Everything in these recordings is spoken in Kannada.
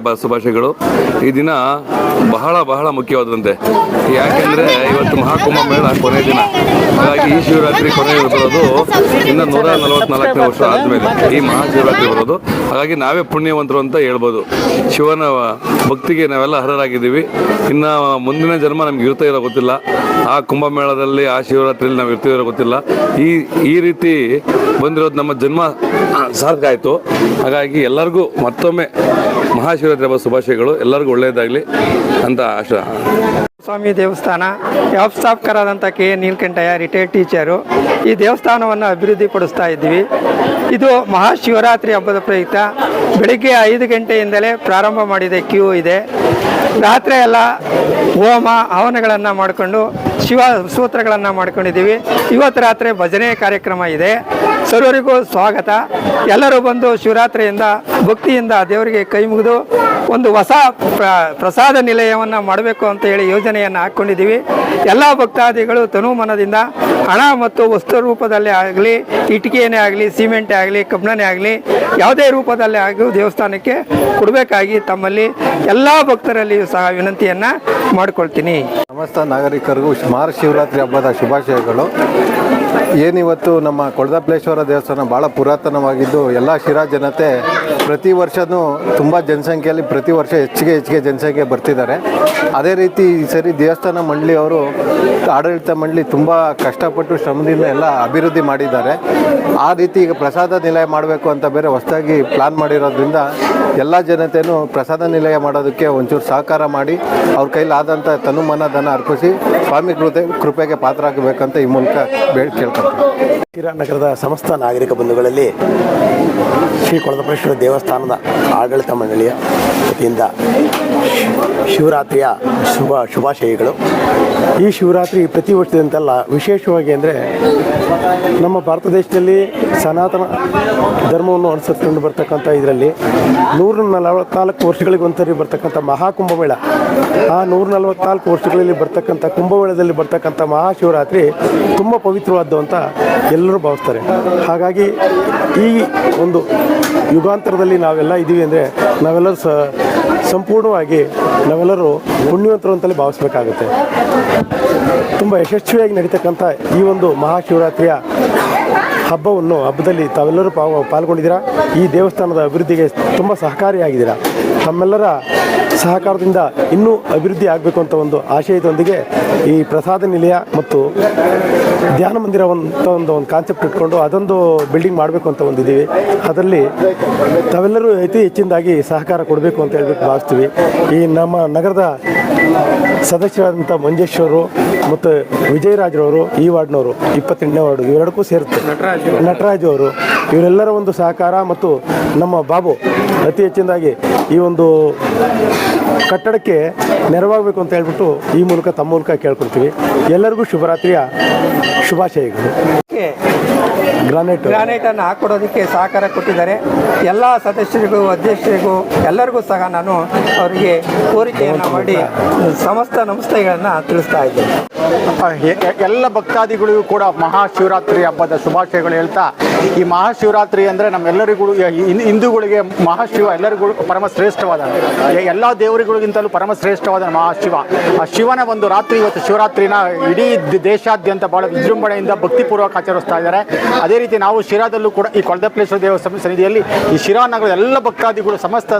ಹಬ್ಬ ಶುಭಾಶಯಗಳು. ಈ ದಿನ ಬಹಳ ಬಹಳ ಮುಖ್ಯವಾದಂತೆ. ಯಾಕೆಂದ್ರೆ ಇವತ್ತು ಮಹಾಕುಂಭ ಮೇಳ ಕೊನೆಯ ದಿನ. ಹಾಗಾಗಿ ಈ ಶಿವರಾತ್ರಿ ಕೊನೆ ಬರೋದು ಇನ್ನು ನೂರ ನಲವತ್ನಾಲ್ಕನೇ ವರ್ಷ ಆದಮೇಲೆ ಈ ಮಹಾಶಿವರಾತ್ರಿ ಬರೋದು. ಹಾಗಾಗಿ ನಾವೇ ಪುಣ್ಯವಂತರು ಅಂತ ಹೇಳ್ಬೋದು. ಶಿವನ ಭಕ್ತಿಗೆ ನಾವೆಲ್ಲ ಅರ್ಹರಾಗಿದ್ದೀವಿ. ಇನ್ನು ಮುಂದಿನ ಜನ್ಮ ನಮ್ಗೆ ಇರ್ತಾ ಇರೋ ಗೊತ್ತಿಲ್ಲ. ಆ ಕುಂಭಮೇಳದಲ್ಲಿ ಆ ಶಿವರಾತ್ರಿಯಲ್ಲಿ ನಾವು ಇರ್ತೀವಿ ಇರೋ ಗೊತ್ತಿಲ್ಲ. ಈ ಈ ರೀತಿ ಬಂದಿರೋದು ನಮ್ಮ ಜನ್ಮ ಆ, ಸಾರ್ಥಕ ಆಯಿತು. ಹಾಗಾಗಿ ಎಲ್ಲರಿಗೂ ಮತ್ತೊಮ್ಮೆ ಮಹಾಶಿವರಾತ್ರಿ ಹಬ್ಬ ಶುಭಾಶಯಗಳು. ಎಲ್ಲರಿಗೂ ಒಳ್ಳೆಯದಾಗಲಿ ಅಂತ ಆಶ. ಸ್ವಾಮಿ ದೇವಸ್ಥಾನ ವ್ಯವಸ್ಥಾಪಕರಾದಂಥ K A Neelkanthayya retired teacher ಈ ದೇವಸ್ಥಾನವನ್ನು ಅಭಿವೃದ್ಧಿಪಡಿಸ್ತಾ ಇದ್ದೀವಿ ಇದು ಮಹಾಶಿವರಾತ್ರಿ ಹಬ್ಬದ ಪ್ರಯುಕ್ತ. ಬೆಳಿಗ್ಗೆ ಐದು ಗಂಟೆಯಿಂದಲೇ ಪ್ರಾರಂಭ ಮಾಡಿದೆ ಕ್ಯೂ ಇದೆ. ರಾತ್ರಿ ಎಲ್ಲ ಹೋಮ, ಹವನಗಳನ್ನು ಮಾಡಿಕೊಂಡು ಶಿವ ಸೂತ್ರಗಳನ್ನು ಮಾಡ್ಕೊಂಡಿದ್ದೀವಿ. ಇವತ್ತು ರಾತ್ರಿ ಭಜನೆ ಕಾರ್ಯಕ್ರಮ ಇದೆ. ಸರ್ವರಿಗೂ ಸ್ವಾಗತ. ಎಲ್ಲರೂ ಬಂದು ಶಿವರಾತ್ರಿಯಿಂದ ಭಕ್ತಿಯಿಂದ ದೇವರಿಗೆ ಕೈ ಮುಗಿದು ಒಂದು ಹೊಸ ಪ್ರಸಾದ ನಿಲಯವನ್ನು ಮಾಡಬೇಕು ಅಂತ ಹೇಳಿ ಯೋಜನೆಯನ್ನು ಹಾಕ್ಕೊಂಡಿದ್ದೀವಿ. ಎಲ್ಲ ಭಕ್ತಾದಿಗಳು ತನುಮನದಿಂದ ಹಣ ಮತ್ತು ವಸ್ತು ರೂಪದಲ್ಲೇ ಆಗಲಿ, ಇಟ್ಟಿಗೆನೇ ಆಗಲಿ, ಸಿಮೆಂಟೇ ಆಗಲಿ, ಕಬ್ಬಣನೇ ಆಗಲಿ, ಯಾವುದೇ ರೂಪದಲ್ಲೇ ಆಗಲಿ ದೇವಸ್ಥಾನಕ್ಕೆ ಕೊಡಬೇಕಾಗಿ ತಮ್ಮಲ್ಲಿ ಎಲ್ಲ ಭಕ್ತರಲ್ಲಿಯೂ ಸಹ ವಿನಂತಿಯನ್ನು ಮಾಡಿಕೊಳ್ತೀನಿ. ಸಮಸ್ತ ನಾಗರಿಕರಿಗೂ ಮಹಾಶಿವರಾತ್ರಿ ಹಬ್ಬದ ಶುಭಾಶಯಗಳು. ಏನಿವತ್ತು ನಮ್ಮ ಕೊಳದಪ್ಲೇಶ್ವರ ದೇವಸ್ಥಾನ ಭಾಳ ಪುರಾತನವಾಗಿದ್ದು, ಎಲ್ಲ ಶಿರಾ ಜನತೆ ಪ್ರತಿ ವರ್ಷವೂ ತುಂಬ ಜನಸಂಖ್ಯೆಯಲ್ಲಿ ಪ್ರತಿ ವರ್ಷ ಹೆಚ್ಚಿಗೆ ಹೆಚ್ಚಿಗೆ ಜನಸಂಖ್ಯೆ ಬರ್ತಿದ್ದಾರೆ. ಅದೇ ರೀತಿ ಈ ಸರಿ ದೇವಸ್ಥಾನ ಮಂಡಳಿಯವರು ಆಡಳಿತ ಮಂಡಳಿ ತುಂಬ ಕಷ್ಟಪಟ್ಟು ಶ್ರಮದಿಂದ ಎಲ್ಲ ಅಭಿವೃದ್ಧಿ ಮಾಡಿದ್ದಾರೆ. ಆ ರೀತಿ ಈಗ ಪ್ರಸಾದ ನಿಲಯ ಮಾಡಬೇಕು ಅಂತ ಬೇರೆ ಹೊಸದಾಗಿ ಪ್ಲಾನ್ ಮಾಡಿರೋದ್ರಿಂದ ಎಲ್ಲ ಜನತೆಯೂ ಪ್ರಸಾದ ನಿಲಯ ಮಾಡೋದಕ್ಕೆ ಒಂಚೂರು ಸಹಕಾರ ಮಾಡಿ, ಅವ್ರ ಕೈಲಾದಂಥ ತನು ಮನ ಧನ ಅರ್ಪಿಸಿ, ಸ್ವಾಮಿ ಕೃತೆ ಕೃಪೆಗೆ ಪಾತ್ರರಾಗಬೇಕಂತ ಈ ಮೂಲಕ ಬೇಡ ಕೇಳ್ಕೊಳ್ತೀನಿ Gracias. ನಗರದ ಸಮಸ್ತ ನಾಗರಿಕ ಬಂಧುಗಳಲ್ಲಿ ಶ್ರೀ ಕೊಳದಪರೇಶ್ವರ ದೇವಸ್ಥಾನದ ಆಡಳಿತ ಮಂಡಳಿಯ ವತಿಯಿಂದ ಶಿವರಾತ್ರಿಯ ಶುಭ ಶುಭಾಶಯಗಳು. ಈ ಶಿವರಾತ್ರಿ ಪ್ರತಿ ವರ್ಷದಂತೆಲ್ಲ ವಿಶೇಷವಾಗಿ ಅಂದರೆ ನಮ್ಮ ಭಾರತ ದೇಶದಲ್ಲಿ ಸನಾತನ ಧರ್ಮವನ್ನು ಅನುಸರಿಸಿಕೊಂಡು ಬರ್ತಕ್ಕಂಥ ಇದರಲ್ಲಿ ನೂರ ನಲವತ್ನಾಲ್ಕು ವರ್ಷಗಳಿಗೆ ಒಂದ್ಸರಿ ಬರ್ತಕ್ಕಂಥ ಮಹಾಕುಂಭಮೇಳ. ಆ ನೂರ ನಲವತ್ನಾಲ್ಕು ವರ್ಷಗಳಲ್ಲಿ ಬರ್ತಕ್ಕಂಥ ಕುಂಭಮೇಳದಲ್ಲಿ ಬರ್ತಕ್ಕಂಥ ಮಹಾಶಿವರಾತ್ರಿ ತುಂಬ ಪವಿತ್ರವಾದ್ದು ಅಂತ ಎಲ್ಲರೂ ಭಾವಿಸ್ತಾರೆ ಹಾಗಾಗಿ ಈ ಒಂದು ಯುಗಾಂತರದಲ್ಲಿ ನಾವೆಲ್ಲ ಇದ್ದೀವಿ ಅಂದರೆ ನಾವೆಲ್ಲರೂ ಸ, ಸಂಪೂರ್ಣವಾಗಿ ನಾವೆಲ್ಲರೂ ಪುಣ್ಯವಂತರು ಅಂತಲೇ ಭಾವಿಸ್ಬೇಕಾಗುತ್ತೆ. ತುಂಬ ಯಶಸ್ವಿಯಾಗಿ ನಡೀತಕ್ಕಂಥ ಈ ಒಂದು ಮಹಾಶಿವರಾತ್ರಿಯ ಹಬ್ಬವನ್ನು, ಹಬ್ಬದಲ್ಲಿ ತಾವೆಲ್ಲರೂ ಪಾಲ್ಗೊಂಡಿದ್ದೀರಾ? ಈ ದೇವಸ್ಥಾನದ ಅಭಿವೃದ್ಧಿಗೆ ತುಂಬ ಸಹಕಾರಿಯಾಗಿದ್ದೀರಾ? ತಮ್ಮೆಲ್ಲರ ಸಹಕಾರದಿಂದ ಇನ್ನೂ ಅಭಿವೃದ್ಧಿ ಆಗಬೇಕು ಅಂತ ಒಂದು ಆಶಯದೊಂದಿಗೆ ಈ ಪ್ರಸಾದ ನಿಲಯ ಮತ್ತು ಧ್ಯಾನ ಮಂದಿರ ಅಂತ ಒಂದು ಒಂದು ಕಾನ್ಸೆಪ್ಟ್ ಇಟ್ಕೊಂಡು ಅದೊಂದು ಬಿಲ್ಡಿಂಗ್ ಮಾಡಬೇಕು ಅಂತ ಒಂದಿದ್ದೀವಿ ಅದರಲ್ಲಿ ತಾವೆಲ್ಲರೂ ಅತಿ ಹೆಚ್ಚಿನದಾಗಿ ಸಹಕಾರ ಕೊಡಬೇಕು ಅಂತ ಹೇಳ್ಬಿಟ್ಟು ಭಾವಿಸ್ತೀವಿ. ಈ ನಮ್ಮ ನಗರದ ಸದಸ್ಯರಾದಂಥ ಮಂಜೇಶ್ವರರು ಮತ್ತು ವಿಜಯರಾಜ್ರವರು ಈ ವಾರ್ಡ್ನವರು ಇಪ್ಪತ್ತೆಂಟನೇ ವಾರ್ಡ್ ಇವೆರಡಕ್ಕೂ ಸೇರುತ್ತೆ. ನಟರಾಜ್ ಅವರು ಇವರೆಲ್ಲರ ಒಂದು ಸಹಕಾರ ಮತ್ತು ನಮ್ಮ ಬಾಬು ಅತಿ ಹೆಚ್ಚಿನದಾಗಿ ಈ ಒಂದು ಕಟ್ಟಡಕ್ಕೆ ನೆರವಾಗಬೇಕು ಅಂತ ಹೇಳ್ಬಿಟ್ಟು ಈ ಮೂಲಕ ತಮ್ಮ ಮೂಲಕ ಕೇಳ್ಕೊಳ್ತೀವಿ. ಎಲ್ಲರಿಗೂ ಶುಭರಾತ್ರಿಯ ಶುಭಾಶಯಗಳು. ಗ್ರಾನೈಟ್ ಗ್ರಾನೈಟ್ ಅನ್ನು ಹಾಕೊಡೋದಕ್ಕೆ ಸಹಕಾರ ಕೊಟ್ಟಿದ್ದಾರೆ. ಎಲ್ಲ ಸದಸ್ಯರಿಗೂ ಅಧ್ಯಕ್ಷರಿಗೂ ಎಲ್ಲರಿಗೂ ಸಹ ನಾನು ಅವರಿಗೆ ಕೋರಿಕೆಯನ್ನು ಮಾಡಿ ಸಮಸ್ತ ನಮಸ್ತೆಗಳನ್ನು ತಿಳಿಸ್ತಾ ಇದ್ದೇನೆ. ಎಲ್ಲ ಭಕ್ತಾದಿಗಳಿಗೂ ಕೂಡ ಮಹಾಶಿವರಾತ್ರಿ ಹಬ್ಬದ ಶುಭಾಶಯಗಳು ಹೇಳ್ತಾ ಈ ಮಹಾಶಿವರಾತ್ರಿ ಅಂದ್ರೆ ನಮ್ಮೆಲ್ಲರಿಗೂ ಹಿಂದೂಗಳಿಗೆ ಮಹಾಶಿವ ಎಲ್ಲರಿಗೂ ಪರಮ ಶ್ರೇಷ್ಠವಾದ ಎಲ್ಲ ದೇವರುಗಳಿಗಿಂತಲೂ ಪರಮ ಶ್ರೇಷ್ಠವಾದ ಮಹಾಶಿವ. ಆ ಶಿವನ ಒಂದು ರಾತ್ರಿ ಇವತ್ತು ಶಿವರಾತ್ರಿನ ಇಡೀ ದೇಶಾದ್ಯಂತ ಬಹಳ ವಿಜೃಂಭಣೆಯಿಂದ ಭಕ್ತಿಪೂರ್ವಕ ಆಚರಿಸ್ತಾ ಇದ್ದಾರೆ. ಅದೇ ರೀತಿ ನಾವು ಶಿರಾದಲ್ಲೂ ಕೂಡ ಈ ಕೊಳದಪ್ಲೇಶ್ವರ ದೇವಸ್ಥಾನ ಸನ್ನಿಧಿಯಲ್ಲಿ ಈ ಶಿರಾ ನಗರದ ಎಲ್ಲ ಭಕ್ತಾದಿಗಳು ಸಮಸ್ತ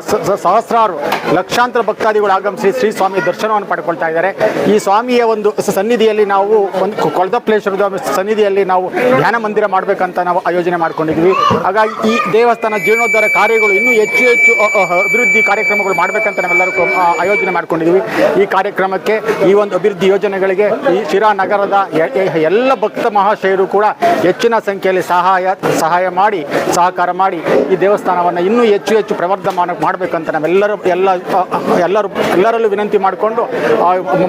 ಸಹಸ್ರಾರು ಲಕ್ಷಾಂತರ ಭಕ್ತಾದಿಗಳು ಆಗಮಿಸಿ ಶ್ರೀ ಸ್ವಾಮಿ ದರ್ಶನವನ್ನು ಪಡ್ಕೊಳ್ತಾ ಇದ್ದಾರೆ. ಈ ಸ್ವಾಮಿಯ ಒಂದು ಸನ್ನಿಧಿಯಲ್ಲಿ ನಾವು ಒಂದು ಕೊಳದಪ್ಲೇಶ್ವರದ ಸನ್ನಿಧಿಯಲ್ಲಿ ನಾವು ಧ್ಯಾನ ಮಂದಿರ ಮಾಡಬೇಕಂತ ನಾವು ಆಯೋಜನೆ ಮಾಡ್ಕೊಂಡಿದ್ವಿ. ಹಾಗಾಗಿ ಈ ದೇವಸ್ಥಾನ ಜೀರ್ಣೋದ್ಧಾರ ಕಾರ್ಯಗಳು ಇನ್ನೂ ಹೆಚ್ಚು ಹೆಚ್ಚು ಅಭಿವೃದ್ಧಿ ಕಾರ್ಯಕ್ರಮಗಳು ಮಾಡಬೇಕಂತ ನಾವೆಲ್ಲರೂ ಆಯೋಜನೆ ಮಾಡ್ಕೊಂಡಿದ್ವಿ. ಈ ಕಾರ್ಯಕ್ರಮಕ್ಕೆ ಈ ಒಂದು ಅಭಿವೃದ್ಧಿ ಯೋಜನೆಗಳಿಗೆ ಈ ಶಿರಾ ನಗರದ ಎಲ್ಲ ಭಕ್ತ ಮಹಾಶಯರು ಕೂಡ ಹೆಚ್ಚಿನ ಸಂಖ್ಯೆಯಲ್ಲಿ ಸಹಾಯ ಸಹಾಯ ಮಾಡಿ, ಸಹಕಾರ ಮಾಡಿ ಈ ದೇವಸ್ಥಾನವನ್ನು ಇನ್ನೂ ಹೆಚ್ಚು ಹೆಚ್ಚು ಪ್ರವರ್ಧಮಾನ ಮಾಡಬೇಕಂತ ನಾವೆಲ್ಲರೂ, ಎಲ್ಲ ಎಲ್ಲರೂ ಎಲ್ಲರಲ್ಲೂ ವಿನಂತಿ ಮಾಡಿಕೊಂಡು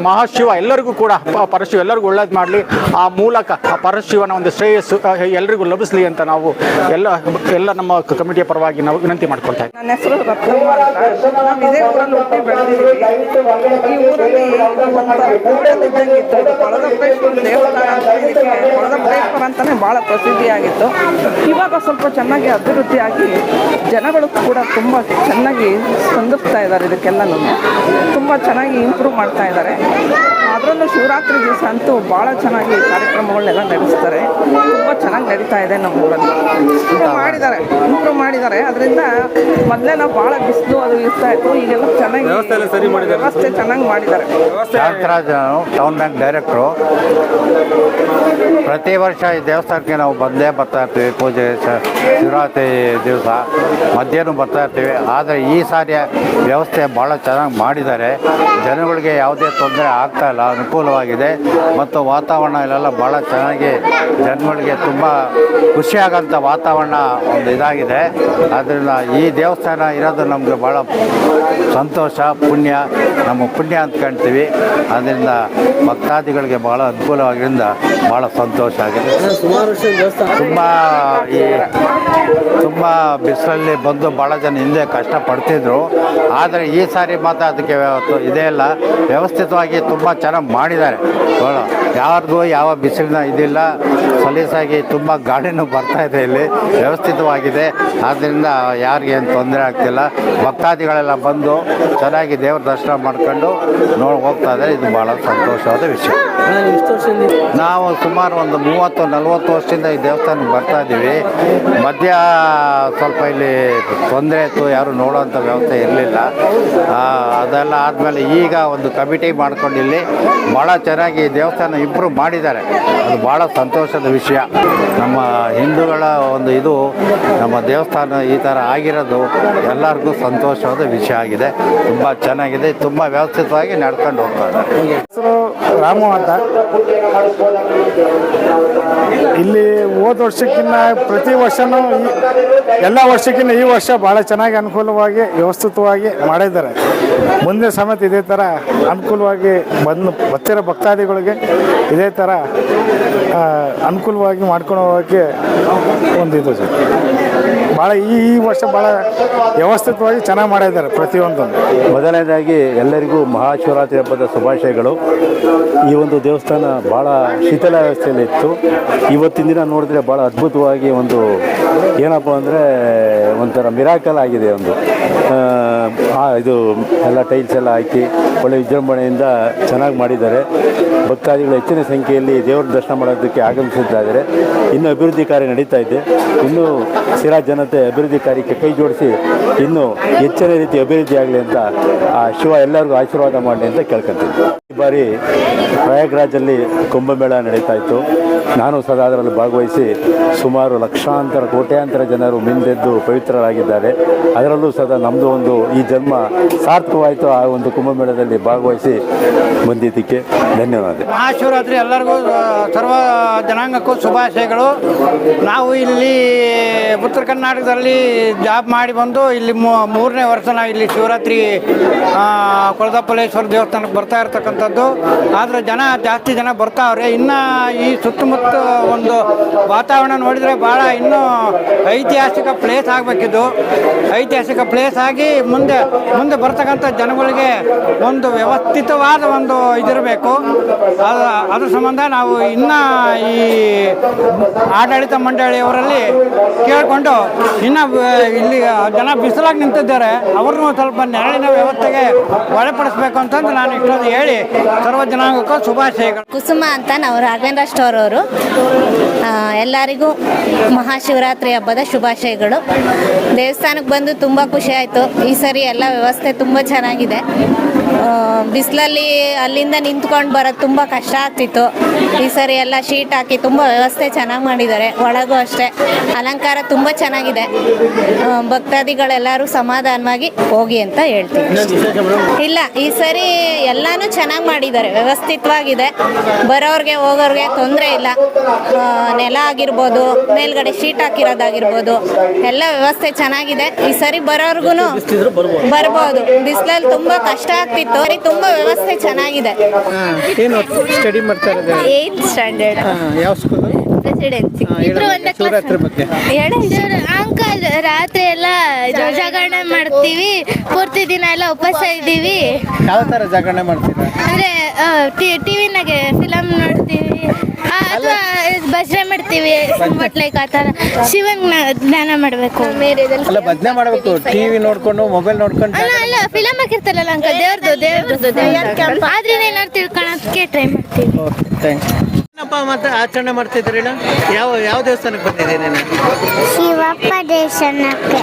ಮಹಾಶಿವ ಎಲ್ಲರಿಗೂ ಕೂಡ ಪರಶಿವ ಎಲ್ಲರಿಗೂ ಒಳ್ಳೇದು ಮಾಡಲಿ. ಆ ಮೂಲಕ ಆ ಪರಶಿವನ ಒಂದು ಶ್ರೇಯಸ್ಸು ಎಲ್ಲರಿಗೂ ಲಭಿಸಲಿ ಅಂತ ನಾವು ಎಲ್ಲ ಎಲ್ಲ ನಮ್ಮ ಕಮಿಟಿಯ ಪರವಾಗಿ ನಾವು ವಿನಂತಿ ಮಾಡ್ಕೊಳ್ತಾ ಇದ್ದೀವಿ ನನ್ನ ಹೆಸರು ಅಂತಾನೆ ಭಾಳ ಪ್ರಸಿದ್ಧಿಯಾಗಿತ್ತು. ಇವಾಗ ಸ್ವಲ್ಪ ಚೆನ್ನಾಗಿ ಅಭಿವೃದ್ಧಿಯಾಗಿ ಜನಗಳು ಕೂಡ ತುಂಬ ಚೆನ್ನಾಗಿ ಸ್ಪಂದಿಸ್ತಾ ಇದ್ದಾರೆ. ಇದಕ್ಕೆಲ್ಲನೂ ತುಂಬ ಚೆನ್ನಾಗಿ ಇಂಪ್ರೂವ್ ಮಾಡ್ತಾ ಇದ್ದಾರೆ. ಅದರಲ್ಲೂ ಶಿವರಾತ್ರಿ ದಿವಸ ಅಂತೂ ಭಾಳ ಚೆನ್ನಾಗಿ ಕಾರ್ಯಕ್ರಮಗಳನ್ನೆಲ್ಲ ನಡೆಸ್ತಾರೆ. ತುಂಬ ಚೆನ್ನಾಗಿ ನಡೀತಾ ಇದೆ ನಮ್ಮ ಊರಲ್ಲಿ. ಇಂಪ್ರೂವ್ ಮಾಡಿದ್ದಾರೆ ಇಂಪ್ರೂವ್ ಮಾಡಿದ್ದಾರೆ. ಅದರಿಂದ ಮೊದಲೇ ನಾವು ಭಾಳ ಬಿಸಿಲು ಅದು ಇರ್ತಾ ಇತ್ತು ಈಗೆಲ್ಲ ಚೆನ್ನಾಗಿ ವ್ಯವಸ್ಥೆ ಚೆನ್ನಾಗಿ ಮಾಡಿದ್ದಾರೆ. ಟೌನ್ ಬ್ಯಾಂಕ್ ಡೈರೆಕ್ಟ್ರು ಪ್ರತಿ ವರ್ಷ ಈ ದೇವಸ್ಥಾನಕ್ಕೆ ನಾವು ಬಂದೇ ಬರ್ತಾ ಇರ್ತೀವಿ ಪೂಜೆ ಶಿವರಾತ್ರಿ ದಿವಸ ಮಧ್ಯಾಹ್ನ ಬರ್ತಾ ಇರ್ತೀವಿ. ಆದರೆ ಈ ಸಾರಿಯ ವ್ಯವಸ್ಥೆ ಭಾಳ ಚೆನ್ನಾಗಿ ಮಾಡಿದ್ದಾರೆ. ಜನಗಳಿಗೆ ಯಾವುದೇ ತೊಂದರೆ ಆಗ್ತಾ ಇಲ್ಲ, ಅನುಕೂಲವಾಗಿದೆ. ಮತ್ತು ವಾತಾವರಣ ಇಲ್ಲೆಲ್ಲ ಭಾಳ ಚೆನ್ನಾಗಿ ಜನಗಳಿಗೆ ತುಂಬ ಖುಷಿಯಾಗಂಥ ವಾತಾವರಣ ಒಂದು ಇದಾಗಿದೆ. ಆದ್ದರಿಂದ ಈ ದೇವಸ್ಥಾನ ಇರೋದು ನಮಗೆ ಭಾಳ ಸಂತೋಷ, ಪುಣ್ಯ. ನಮ್ಮ ಪುಣ್ಯ ಅಂತ ಕಾಣ್ತೀವಿ. ಅದರಿಂದ ಭಕ್ತಾದಿಗಳಿಗೆ ಭಾಳ ಅನುಕೂಲವಾಗಿದ್ದರಿಂದ ಭಾಳ ಸಂತೋಷ ಆಗಿದೆ. ತುಂಬ ಈ ತುಂಬ ಬಿಸಿಲಲ್ಲಿ ಬಂದು ಭಾಳ ಜನ ಹಿಂದೆ ಕಷ್ಟಪಡ್ತಿದ್ರು. ಆದರೆ ಈ ಸಾರಿ ಮಾತ್ರ ಅದಕ್ಕೆ ಇದೆಲ್ಲ ವ್ಯವಸ್ಥಿತವಾಗಿ ತುಂಬ ಚೆನ್ನಾಗಿ ಮಾಡಿದ್ದಾರೆ. ಯಾರಿಗೂ ಯಾವ ಬಿಸಿಲಿನ ಇದಿಲ್ಲ. ಸಲೀಸಾಗಿ ತುಂಬ ಗಾಳಿನೂ ಬರ್ತಾ ಇದೆ ಇಲ್ಲಿ. ವ್ಯವಸ್ಥಿತವಾಗಿದೆ. ಆದ್ದರಿಂದ ಯಾರಿಗೆ ಏನು ತೊಂದರೆ ಆಗ್ತಿಲ್ಲ. ಭಕ್ತಾದಿಗಳೆಲ್ಲ ಬಂದು ಚೆನ್ನಾಗಿ ದೇವ್ರ ದರ್ಶನ ಮಾಡ್ಕೊಂಡು ನೋಡಿ ಹೋಗ್ತಾ ಇದ್ದಾರೆ. ಇದು ಭಾಳ ಸಂತೋಷವಾದ ವಿಷಯ. ನಾವು ಸುಮಾರು ಒಂದು ಮೂವತ್ತು, ನಲವತ್ತು ವರ್ಷದಿಂದ ಈ ದೇವಸ್ಥಾನಕ್ಕೆ ಬರ್ತಾ ಇದ್ದೀವಿ. ಮಧ್ಯ ಸ್ವಲ್ಪ ಇಲ್ಲಿ ತೊಂದರೆ ಇತ್ತು. ಯಾರು ನೋಡೋವಂಥ ವ್ಯವಸ್ಥೆ ಇರಲಿಲ್ಲ. ಅದೆಲ್ಲ ಆದಮೇಲೆ ಈಗ ಒಂದು ಕಮಿಟಿ ಮಾಡ್ಕೊಂಡು ಇಲ್ಲಿ ಭಾಳ ಚೆನ್ನಾಗಿ ದೇವಸ್ಥಾನ ಇಂಪ್ರೂವ್ ಮಾಡಿದ್ದಾರೆ. ಅದು ಭಾಳ ಸಂತೋಷದ ವಿಷಯ. ನಮ್ಮ ಹಿಂದೂಗಳ ಒಂದು ಇದು, ನಮ್ಮ ದೇವಸ್ಥಾನ ಈ ಥರ ಆಗಿರೋದು ಎಲ್ಲರಿಗೂ ಸಂತೋಷವಾದ ವಿಷಯ ಆಗಿದೆ. ತುಂಬ ಚೆನ್ನಾಗಿದೆ, ತುಂಬ ವ್ಯವಸ್ಥಿತವಾಗಿ ನಡ್ಕೊಂಡು ಹೋಗ್ತಾ ಇದ್ದಾರೆ ಹೆಸರು ರಾಮು ಅಂತ. ಇಲ್ಲಿ ಹೋದ ವರ್ಷಕ್ಕಿಂತ ಪ್ರತಿ ವರ್ಷನೂ ಈ- ಎಲ್ಲ ವರ್ಷಕ್ಕಿಂತ ಈ ವರ್ಷ ಭಾಳ ಚೆನ್ನಾಗಿ ಅನುಕೂಲವಾಗಿ, ವ್ಯವಸ್ಥಿತವಾಗಿ ಮಾಡಿದ್ದಾರೆ. ಮುಂದೆ ಸಮೇತ ಇದೇ ಥರ ಅನುಕೂಲವಾಗಿ ಬಂದು, ಬರ್ತಿರೋ ಭಕ್ತಾದಿಗಳಿಗೆ ಇದೇ ಥರ ಅನುಕೂಲವಾಗಿ ಮಾಡ್ಕೊಂಡು ಹೋಗೋಕ್ಕೆ ಒಂದು ಇದು ಸರ್. ಭಾಳ ಈ ಈ ವರ್ಷ ಭಾಳ ವ್ಯವಸ್ಥಿತವಾಗಿ ಚೆನ್ನಾಗಿ ಮಾಡಿದ್ದಾರೆ ಪ್ರತಿಯೊಂದನ್ನು. ಮೊದಲನೇದಾಗಿ ಎಲ್ಲರಿಗೂ ಮಹಾಶಿವರಾತ್ರಿ ಹಬ್ಬದ ಶುಭಾಶಯಗಳು. ಈ ಒಂದು ದೇವಸ್ಥಾನ ಭಾಳ ಶೀತಲ ವ್ಯವಸ್ಥೆಯಲ್ಲಿ ಇತ್ತು. ಇವತ್ತಿನ ದಿನ ನೋಡಿದ್ರೆ ಭಾಳ ಅದ್ಭುತವಾಗಿ ಒಂದು ಏನಪ್ಪ ಅಂದರೆ ಒಂಥರ ಮಿರಾಕಲ್ ಆಗಿದೆ ಒಂದು. ಇದು ಎಲ್ಲ ಟೈಲ್ಸ್ ಎಲ್ಲ ಹಾಕಿ ಒಳ್ಳೆ ವಿಜೃಂಭಣೆಯಿಂದ ಚೆನ್ನಾಗಿ ಮಾಡಿದ್ದಾರೆ. ಭಕ್ತಾದಿಗಳು ಹೆಚ್ಚಿನ ಸಂಖ್ಯೆಯಲ್ಲಿ ದೇವರ ದರ್ಶನ ಮಾಡೋದಕ್ಕೆ ಆಗಮಿಸಿದ್ದಾದರೆ ಇನ್ನೂ ಅಭಿವೃದ್ಧಿ ಕಾರ್ಯ ನಡೀತಾ ಇದೆ. ಇನ್ನೂ ಸಿರಾ ಜನತೆ ಅಭಿವೃದ್ಧಿ ಕಾರ್ಯಕ್ಕೆ ಕೈ ಜೋಡಿಸಿ ಇನ್ನೂ ಹೆಚ್ಚಿನ ರೀತಿ ಅಭಿವೃದ್ಧಿ ಆಗಲಿ ಅಂತ ಆ ಶಿವ ಎಲ್ಲರಿಗೂ ಆಶೀರ್ವಾದ ಮಾಡಲಿ ಅಂತ ಕೇಳ್ಕೊಂತೀನಿ ಈ ಬಾರಿ ಪ್ರಯಾಗ್ರಾಜಲ್ಲಿ ಕುಂಭಮೇಳ ನಡೀತಾ ಇತ್ತು. ನಾನು ಸದಾ ಅದರಲ್ಲಿ ಭಾಗವಹಿಸಿ ಸುಮಾರು ಲಕ್ಷಾಂತರ, ಕೋಟ್ಯಾಂತರ ಜನರು ಮಿಂದೆದ್ದು ಪವಿತ್ರರಾಗಿದ್ದಾರೆ. ಅದರಲ್ಲೂ ಸದಾ ನಮ್ಮದು ಒಂದು ಈ ಜನ್ಮ ಸಾರ್ಥಕವಾಯಿತು ಆ ಒಂದು ಕುಂಭಮೇಳದಲ್ಲಿ ಭಾಗವಹಿಸಿ ಬಂದಿದ್ದಕ್ಕೆ ಧನ್ಯವಾದ. ಮಹಾಶಿವರಾತ್ರಿ ಎಲ್ಲರಿಗೂ ಸರ್ವ ಜನಾಂಗಕ್ಕೂ ಶುಭಾಶಯಗಳು. ನಾವು ಇಲ್ಲಿ ಉತ್ತರ ಕರ್ನಾಟಕದಲ್ಲಿ ಜಾಬ್ ಮಾಡಿ ಬಂದು ಇಲ್ಲಿ ಮೂರನೇ ವರ್ಷ ನಾವು ಇಲ್ಲಿ ಶಿವರಾತ್ರಿ ಕೊಳದಪ್ಪಲೇಶ್ವರ ದೇವಸ್ಥಾನಕ್ಕೆ ಬರ್ತಾ ಇರ್ತಕ್ಕಂಥದ್ದು. ಆದರೆ ಜನ, ಜಾಸ್ತಿ ಜನ ಬರ್ತಾವ್ರೆ. ಇನ್ನು ಈ ಸುತ್ತಮುತ್ತ ಒಂದು ವಾತಾವರಣ ನೋಡಿದರೆ ಭಾಳ ಇನ್ನೂ ಐತಿಹಾಸಿಕ ಪ್ಲೇಸ್ ಆಗಬೇಕಿದ್ದು. ಐತಿಹಾಸಿಕ ಪ್ಲೇಸ್ ಆಗಿ ಮುಂದೆ ಮುಂದೆ ಬರ್ತಕ್ಕಂಥ ಜನಗಳಿಗೆ ಒಂದು ವ್ಯವಸ್ಥಿತವಾದ ಒಂದು ಇದಿರಬೇಕು. ಅದು, ಅದ್ರ ಸಂಬಂಧ ನಾವು ಇನ್ನೂ ಈ ಆಡಳಿತ ಮಂಡಳಿಯವರಲ್ಲಿ ಕೇಳಿಕೊಂಡು ಇನ್ನೂ ಇಲ್ಲಿ ಜನ ಬಿಸಿಲಾಗಿ ನಿಂತಿದ್ದಾರೆ. ಅವ್ರನ್ನೂ ಸ್ವಲ್ಪ ನೆರಳಿನ ವ್ಯವಸ್ಥೆಗೆ ಒಳಪಡಿಸ್ಬೇಕು ಅಂತಂದು ನಾನು ಇಷ್ಟೊಂದು ಹೇಳಿ ಸರ್ವ ಜನಾಂಗಕ್ಕೂ ಶುಭಾಶಯಗಳು. ಕುಸುಮ ಅಂತ ನಾವು ರಾಘವೇಂದ್ರ ಸ್ಟೋರ್ ಅವರು. ಎಲ್ಲರಿಗೂ ಮಹಾಶಿವರಾತ್ರಿ ಹಬ್ಬದ ಶುಭಾಶಯಗಳು. ದೇವಸ್ಥಾನಕ್ಕೆ ಬಂದು ತುಂಬ ಖುಷಿ ಆಯಿತು. ಈ ಸರಿ ಎಲ್ಲ ವ್ಯವಸ್ಥೆ ತುಂಬ ಚೆನ್ನಾಗಿದೆ. ಬಿಸಿಲಲ್ಲಿ ಅಲ್ಲಿಂದ ನಿಂತ್ಕೊಂಡು ಬರೋದು ತುಂಬ ಕಷ್ಟ ಆಗ್ತಿತ್ತು. ಈ ಸರಿ ಎಲ್ಲ ಶೀಟ್ ಹಾಕಿ ತುಂಬ ವ್ಯವಸ್ಥೆ ಚೆನ್ನಾಗಿ ಮಾಡಿದ್ದಾರೆ. ಒಳಗೂ ಅಷ್ಟೇ. ಅಲಂಕಾರ ತುಂಬ ಚೆನ್ನಾಗಿದೆ. ಭಕ್ತಾದಿಗಳೆಲ್ಲರೂ ಸಮಾಧಾನವಾಗಿ ಹೋಗಿ ಅಂತ ಹೇಳ್ತೀನಿ. ಇಲ್ಲ ಈ ಸರಿ ಎಲ್ಲಾನು ಚೆನ್ನಾಗಿ ಮಾಡಿದ್ದಾರೆ. ವ್ಯವಸ್ಥಿತವಾಗಿದೆ. ಬರೋರ್ಗೆ ಹೋಗೋರ್ಗೆ ತೊಂದರೆ ಇಲ್ಲ. ನೆಲ ಆಗಿರ್ಬೋದು ಮೇಲ್ಗಡೆ ಶೀಟ್ ಹಾಕಿರೋದಾಗಿರ್ಬೋದು ಎಲ್ಲ ವ್ಯವಸ್ಥೆ ಚೆನ್ನಾಗಿದೆ. ಈ ಸರಿ ಬರೋರ್ಗು ಬರ್ಬೋದು. ಬಿಸಿಲಲ್ಲಿ ತುಂಬ ಕಷ್ಟ ಆಗ್ತಿತ್ತು. ಸರಿ ತುಂಬಾ ವ್ಯವಸ್ಥೆ ಚೆನ್ನಾಗಿದೆ. ಏನು ಸ್ಟಡಿ ಮಾಡ್ತಾ ಇರೋದು? ಏಯ್ತ್ ಸ್ಟ್ಯಾಂಡರ್ಡ್ ಯಾವ ಸ್ಕೂಲ್ ಪ್ರೆಸಿಡೆನ್ಸಿ ಇಬ್ರು ಒಂದೇ ಶಿವರಾತ್ರಿ ಬಗ್ಗೆ. ಅಂಕಲ್ ರಾತ್ರಿ ಎಲ್ಲ ಜಾಗರಣೆ ಮಾಡ್ತೀವಿ. ಪೂರ್ತಿ ದಿನ ಎಲ್ಲ ಉಪವಾಸ ಇದ್ದೀವಿ. ಯಾವ ಥರ ಜಾಗರಣೆ ಮಾಡ್ತೀರಾ? ಅಂದ್ರೆ ಟಿವಿನಾಗೆ ಫಿಲಮ್ ನೋಡ್ತೀವಿ. ಭಜನೆ ಮಾಡ್ತೀವಿ ಲೈಕ್ ಆ ಥರ. ಶಿವನ್ ಜ್ಞಾನ ಮಾಡಬೇಕು. ಅಲ್ಲ ಭಜನೆ ಮಾಡಬೇಕು. ಟಿವಿ ನೋಡ್ಕೊಂಡು ಮೊಬೈಲ್ ನೋಡ್ಕೊಂಡು ಅಲ್ಲ ಅಲ್ಲ ಫಿಲಮ್ ಹಾಕಿರ್ತಾರಲ್ಲ ಅಂಕ ದೇವ್ರದ್ದು ದೇವ್ರದ್ದು ಆದ್ರೆ ಏನಾದ್ರು ತಿಳ್ಕೊಳಕ್ಕೆ ಟ್ರೈ ಮಾಡ್ತೀವಿ. ಥ್ಯಾಂಕ್ಸ್ ಏನಪ್ಪ ಮತ್ತೆ ಆಚರಣೆ ಮಾಡ್ತಿದ್ರಿ ಯಾವ ಯಾವ ದೇವಸ್ಥಾನಕ್ಕೆ ಬಂದಿದ್ದೀನಿ ಶಿವಪ್ಪ ದೇವಸ್ಥಾನಕ್ಕೆ.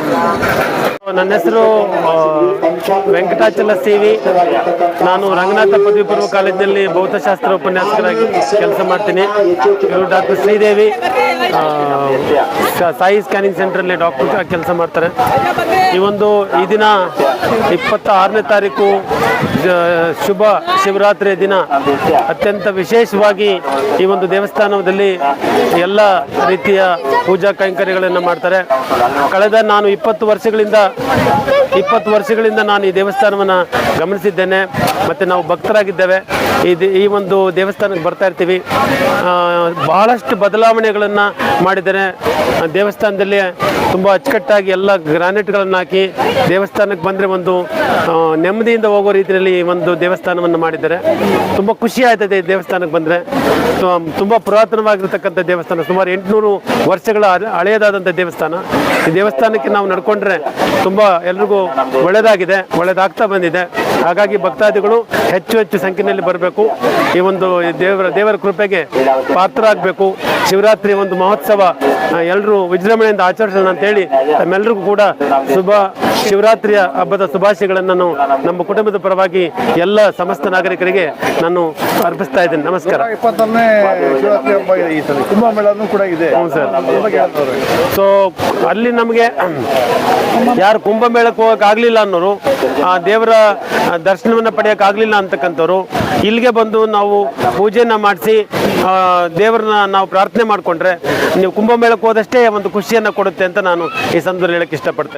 ನನ್ನ ಹೆಸರು ವೆಂಕಟಾಚಲ ಸೇವಿ. ನಾನು ರಂಗನಾಥ ಪದವಿ ಪೂರ್ವ ಕಾಲೇಜಿನಲ್ಲಿ ಭೌತಶಾಸ್ತ್ರ ಉಪನ್ಯಾಸಕರಾಗಿ ಕೆಲಸ ಮಾಡ್ತೀನಿ. ಇವರು ಡಾಕ್ಟರ್ ಶ್ರೀದೇವಿ ಸಾಯಿ ಸ್ಕ್ಯಾನಿಂಗ್ ಸೆಂಟರ್ನಲ್ಲಿ ಡಾಕ್ಟರ್ ಕೆಲಸ ಮಾಡ್ತಾರೆ. ಈ ಒಂದು ಈ ದಿನ ಇಪ್ಪತ್ತ ಆರನೇ ತಾರೀಕು ಶುಭ ಶಿವರಾತ್ರಿ ದಿನ. ಅತ್ಯಂತ ವಿಶೇಷವಾಗಿ ಈ ಒಂದು ದೇವಸ್ಥಾನದಲ್ಲಿ ಎಲ್ಲ ರೀತಿಯ ಪೂಜಾ ಕೈಂಕರ್ಯಗಳನ್ನು ಮಾಡ್ತಾರೆ. ಕಳೆದ ನಾನು ಇಪ್ಪತ್ತು ವರ್ಷಗಳಿಂದ ಇಪ್ಪತ್ತು ವರ್ಷಗಳಿಂದ ನಾನು ಈ ದೇವಸ್ಥಾನವನ್ನು ಗಮನಿಸಿದ್ದೇನೆ. ಮತ್ತು ನಾವು ಭಕ್ತರಾಗಿದ್ದೇವೆ. ಈ ಈ ಒಂದು ದೇವಸ್ಥಾನಕ್ಕೆ ಬರ್ತಾ ಇರ್ತೀವಿ. ಬಹಳಷ್ಟು ಬದಲಾವಣೆಗಳನ್ನು ಮಾಡಿದ್ದಾರೆ ದೇವಸ್ಥಾನದಲ್ಲಿ ತುಂಬ ಅಚ್ಚುಕಟ್ಟಾಗಿ ಎಲ್ಲ ಗ್ರಾನೈಟ್ಗಳನ್ನು ಹಾಕಿ ದೇವಸ್ಥಾನಕ್ಕೆ ಬಂದರೆ ಒಂದು ನೆಮ್ಮದಿಯಿಂದ ಹೋಗೋ ರೀತಿಯಲ್ಲಿ ಈ ಒಂದು ದೇವಸ್ಥಾನವನ್ನು ಮಾಡಿದ್ದಾರೆ. ತುಂಬ ಖುಷಿ ಆಯ್ತದೆ ಈ ದೇವಸ್ಥಾನಕ್ಕೆ ಬಂದರೆ. ತುಂಬ ಪುರಾತನವಾಗಿರ್ತಕ್ಕಂಥ ದೇವಸ್ಥಾನ. ಸುಮಾರು ಎಂಟುನೂರು ವರ್ಷಗಳ ಹಳೆ- ಹಳೆಯದಾದಂಥ ದೇವಸ್ಥಾನ. ಈ ದೇವಸ್ಥಾನಕ್ಕೆ ನಾವು ನಡ್ಕೊಂಡ್ರೆ ತುಂಬ ಎಲ್ರಿಗೂ ಒಳ್ಳೆಯದಾಗಿದೆ ಒಳ್ಳೆಯದಾಗ್ತಾ ಬಂದಿದೆ. ಹಾಗಾಗಿ ಭಕ್ತಾದಿಗಳು ಹೆಚ್ಚು ಹೆಚ್ಚು ಸಂಖ್ಯೆಯಲ್ಲಿ ಬರಬೇಕು. ಈ ಒಂದು ದೇವರ ದೇವರ ಕೃಪೆಗೆ ಪಾತ್ರ ಆಗಬೇಕು ಶಿವರಾತ್ರಿ ಒಂದು ಮಹೋತ್ಸವ ಎಲ್ಲರೂ ವಿಜೃಂಭಣೆಯಿಂದ ಆಚರಿಸೋಣ ಅಂತೇಳಿ ತಮ್ಮೆಲ್ಲರಿಗೂ ಕೂಡ ಶುಭ ಶಿವರಾತ್ರಿಯ ಹಬ್ಬದ ಶುಭಾಶಯಗಳನ್ನು ನಾನು ನಮ್ಮ ಕುಟುಂಬದ ಪರವಾಗಿ ಎಲ್ಲ ಸಮಸ್ತ ನಾಗರಿಕರಿಗೆ ನಾನು ಅರ್ಪಿಸ್ತಾ ಇದ್ದೇನೆ. ನಮಸ್ಕಾರ. ಕೂಡ ಇದೆ ಸೊ ಅಲ್ಲಿ ನಮಗೆ ಯಾರು ಕುಂಭಮೇಳಕ್ಕೆ ಹೋಗಕ್ಕೆ ಆಗ್ಲಿಲ್ಲ ಅನ್ನೋರು, ಆ ದೇವರ ದರ್ಶನವನ್ನು ಪಡೆಯಕ್ ಆಗ್ಲಿಲ್ಲ ಅಂತಕ್ಕಂಥವ್ರು, ಇಲ್ಲಿಗೆ ಬಂದು ನಾವು ಪೂಜೆನ ಮಾಡಿಸಿ ದೇವರನ್ನ ನಾವು ಪ್ರಾರ್ಥನೆ ಮಾಡಿಕೊಂಡ್ರೆ, ನೀವು ಕುಂಭಮೇಳಕ್ಕೆ ಹೋದಷ್ಟೇ ಒಂದು ಖುಷಿಯನ್ನು ಕೊಡುತ್ತೆ ಅಂತ ನಾನು ಈ ಸಂದರ್ಭದಲ್ಲಿ ಹೇಳಕ್ಕೆ ಇಷ್ಟಪಡ್ತೇನೆ.